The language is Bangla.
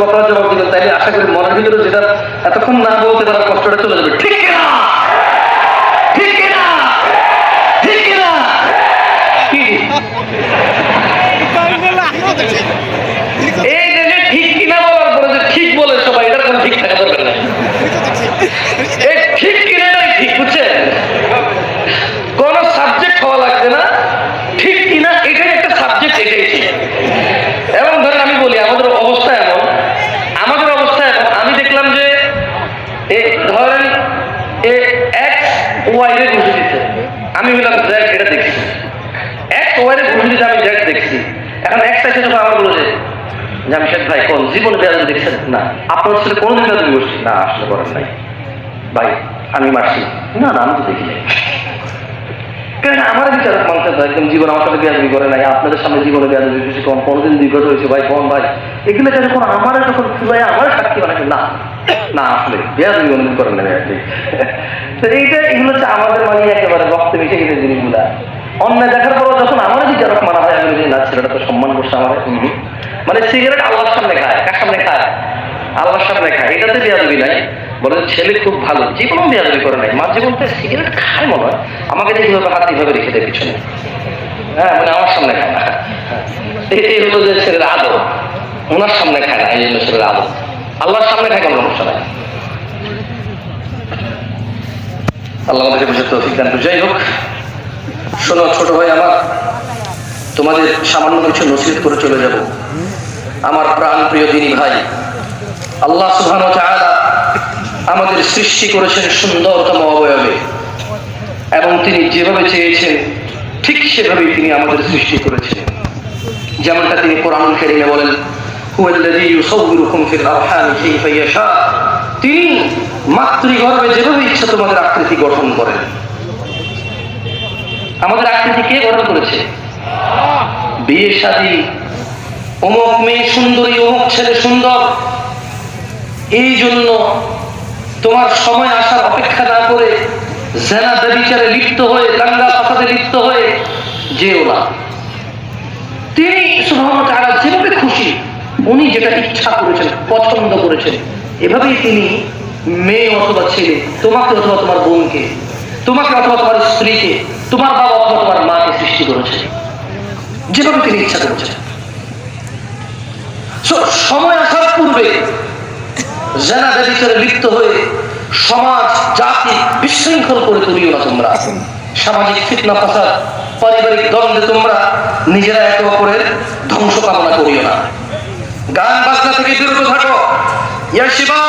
কথা জবাব দিবেন, তাইলে আশা করি মনের ভিতরে যেটা এতক্ষণ না বলতে পারার কষ্টটা চলে যাবে। ঠিক না ঠিক না ঠিক না ঠিক কিনা বলার পরে যে ঠিক বলে সবাই, এটার কোনো ঠিক থাকা দরকার নাই ঠিক কিনাটাই ঠিক বুঝছেন কোন সাবজেক্ট হওয়া লাগবে না ঠিক কিনা এটাই একটা সাবজেক্ট এটাই ঠিক এবং ধরেন আমি বলি আমাদের অবস্থা এমন আমাদের অবস্থা এমন আমি দেখলাম যে এ ধরেন আমি এটা দেখছি। আমার না। কোনদিন না আমি কেন? আমার বিচারক মানুষের একদম জীবন আমার সাথে বেয়াদবি করে নাই। আপনাদের সামনে জীবনে বেয়াদবি কম কোনোদিন বিগত হয়েছে, ভাই কম ভাই? এগুলো আমার যখন আমার না না, আসলে বেয়াদবি কোনোদিন করেন না আপনি। তো এইটা এগুলো হচ্ছে আমাদের মানে একেবারে রক্তে মিশে গেছে জিনিসগুলা। অন্যায় দেখার পরও যখন আমার বিচারক মানা হয়, আমি না, ছেলেটা তো সম্মান করছে আমার। মানে সিগারেট আল্লাহর সামনে খায়, কার সামনে খায়? আল্লাহর সামনে খায়। এটাতে বেয়াদবি নাই। বলে ছেলে খুব ভালো জীবন বেয়াদবি করে নাই। মাঝে বলতে সিগারেট খায় মনে হয়। আমাকে এইভাবে হাত এইভাবে রেখে দেয় পিছনে। হ্যাঁ মানে আমার সামনে খায় না। এই হলো যে ছেলের আদর। ওনার সামনে খায় না, এই জন্য ছেলের আদর। আল্লাহর সামনে কোনো সমস্যা নাই আল্লাহ আমাদেরকে বুঝে তৌফিক দান করুন। যাই হোক, শোনো ছোট ভাই আমার, তোমাদের সামান্য কিছু নসিহত করে চলে যাব। আমার প্রাণ প্রিয় দিনী ভাই, আল্লাহ সুবহান আমাদের সৃষ্টি করেছেন সুন্দরতম অবয়বে। এবং তিনি যেভাবে চেয়েছেন, ঠিক সেভাবেই তিনি আমাদের সৃষ্টি করেছেন। যেমনটা তিনি কোরআন কারিমে বলেন তিনি মাতৃগর্ভে যেভাবে ইচ্ছা তোমাদের আকৃতি গঠন করেন। আমাদের আকৃতি কে গঠন করেছে? বিয়ে অমুক মেয়ে সুন্দরী, অমুক ছেলে সুন্দর। এই জন্য তোমার সময় আসার অপেক্ষা না করে জেনা ব্যবিচারে লিপ্ত হয়ে, দাঙ্গা ফাসাদে লিপ্ত হয়ে যেও না। তিনি খুশি উনি যেটা ইচ্ছা করেছেন, পছন্দ করেছেন, এভাবেই তিনি মেয়ে অথবা ছেলে, তোমাকে অথবা তোমার বোনকে, তোমাকে অথবা তোমার স্ত্রীকে, তোমার বাবা অথবা তোমার মাকে সৃষ্টি করেছেন। যেভাবে তিনি ইচ্ছা করেছেন। সময় আসার পূর্বে জেনা ব্যবিচারে লিপ্ত হয়ে সমাজ, জাতি বিশৃঙ্খল করে তুলিও না তোমরা। সামাজিক ফিতনা, ফাসাদ, পারিবারিক দ্বন্দ্বে তোমরা নিজেরা একে অপরের ধ্বংস কামনা করিও না। গান বাজনা থেকে বিরত থাকো। ইয়া শিবা।